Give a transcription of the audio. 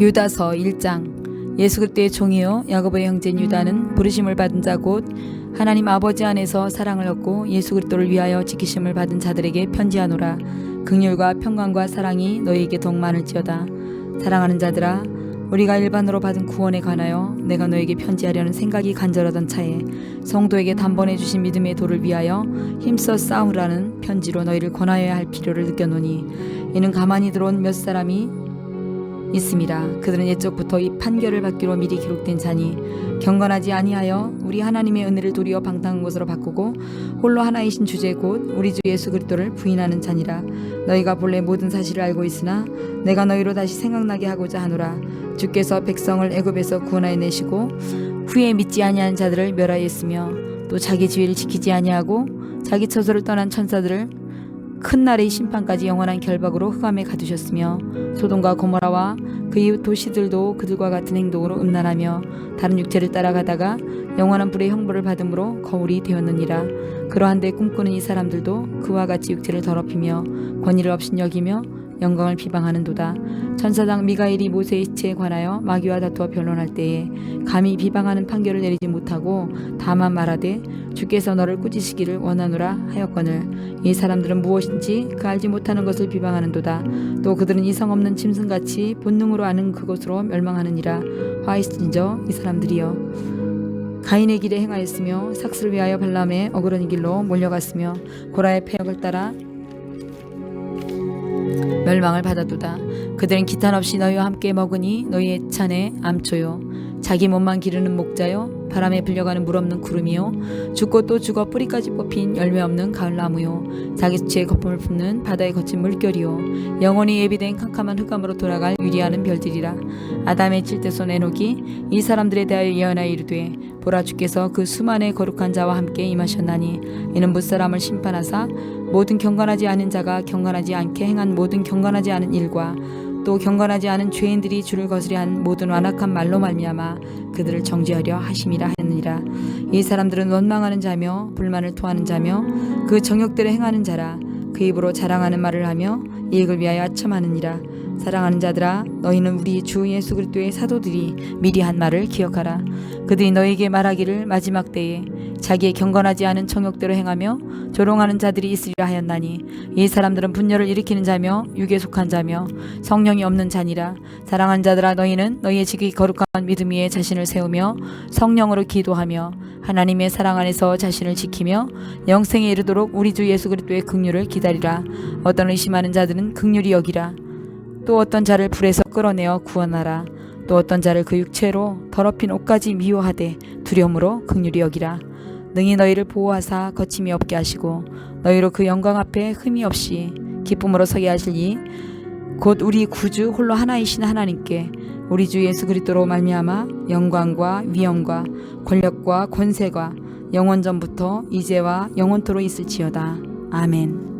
유다서 1장. 예수 그리스도의 종이요 야고보의 형제인 유다는 부르심을 받은 자 곧 하나님 아버지 안에서 사랑을 얻고 예수 그리스도를 위하여 지키심을 받은 자들에게 편지하노라. 긍휼과 평강과 사랑이 너희에게 더욱 많을지어다. 사랑하는 자들아 우리가 일반으로 받은 구원에 관하여 내가 너에게 편지하려는 생각이 간절하던 차에 성도에게 단번에 주신 믿음의 도를 위하여 힘써 싸우라는 편지로 너희를 권하여야 할 필요를 느꼈노니 이는 가만히 들어온 몇 사람이 있습니다. 그들은 옛적부터 이 판결을 받기로 미리 기록된 자니 경건하지 아니하여 우리 하나님의 은혜를 도리어 방탕한 것으로 바꾸고 홀로 하나이신 주제 곧 우리 주 예수 그리스도를 부인하는 자니라 너희가 본래 모든 사실을 알고 있으나 내가 너희로 다시 생각나게 하고자 하노라 주께서 백성을 애굽에서 구원하여 내시고 후에 믿지 아니하는 자들을 멸하였으며 또 자기 지위를 지키지 아니하고 자기 처소를 떠난 천사들을 큰 날의 심판까지 영원한 결박으로 흑암에 가두셨으며 소돔과 고모라와 그 이웃 도시들도 그들과 같은 행동으로 음란하며 다른 육체를 따라가다가 영원한 불의 형벌을 받음으로 거울이 되었느니라. 그러한데 꿈꾸는 이 사람들도 그와 같이 육체를 더럽히며 권위를 업신여기며 영광을 비방하는도다. 천사장 미가엘이 모세의 시체에 관하여 마귀와 다투어 변론할 때에 감히 비방하는 판결을 내리지 못하고 다만 말하되 주께서 너를 꾸짖으시기를 원하노라 하였거늘 이 사람들은 무엇인지 그 알지 못하는 것을 비방하는도다 또 그들은 이성 없는 짐승같이 본능으로 아는 그것으로 멸망하느니라 화이스진저 이 사람들이여 가인의 길에 행하였으며 삭스를 위하여 발람의 어그러니 길로 몰려갔으며 고라의 폐역을 따라 멸망을 받아도다. 그들은 기탄 없이 너희와 함께 먹으니 너희의 찬에 암초요. 자기 몸만 기르는 목자요. 바람에 불려가는 물 없는 구름이요. 죽고 또 죽어 뿌리까지 뽑힌 열매 없는 가을 나무요. 자기 수치의 거품을 품는 바다의 거친 물결이요. 영원히 예비된 캄캄한 흑암으로 돌아갈 유리하는 별들이라. 아담의 칠대 손 에녹이 이 사람들에 대하여 예언하여 이르되 보라 주께서 그 수만의 거룩한 자와 함께 임하셨나니 이는 무사람을 심판하사 모든 경건하지 않은 자가 경건하지 않게 행한 모든 경건하지 않은 일과 또 경건하지 않은 죄인들이 주를 거스려 한 모든 완악한 말로 말미암아 그들을 정죄하려 하심이라 했느니라. 이 사람들은 원망하는 자며 불만을 토하는 자며 그 정욕대로 행하는 자라. 그 입으로 자랑하는 말을 하며 이익을 위하여 아첨하느니라 사랑하는 자들아 너희는 우리 주 예수 그리스도의 사도들이 미리 한 말을 기억하라. 그들이 너에게 말하기를 마지막 때에 자기의 경건하지 않은 정욕대로 행하며 조롱하는 자들이 있으리라 하였나니 이 사람들은 분열을 일으키는 자며 육에 속한 자며 성령이 없는 자니라. 사랑하는 자들아 너희는 너희의 지극히 거룩한 믿음 위에 자신을 세우며 성령으로 기도하며 하나님의 사랑 안에서 자신을 지키며 영생에 이르도록 우리 주 예수 그리스도의 긍휼을 기다리라. 어떤 의심하는 자들은 긍휼히 여기라 또 어떤 자를 불에서 끌어내어 구원하라. 또 어떤 자를 그 육체로 더럽힌 옷까지 미워하되 두려움으로 긍휼히 여기라. 능히 너희를 보호하사 거침이 없게 하시고 너희로 그 영광 앞에 흠이 없이 기쁨으로 서게 하시니 곧 우리 구주 홀로 하나이신 하나님께 우리 주 예수 그리스도로 말미암아 영광과 위엄과 권력과 권세가 영원 전부터 이제와 영원토로 있을지어다. 아멘.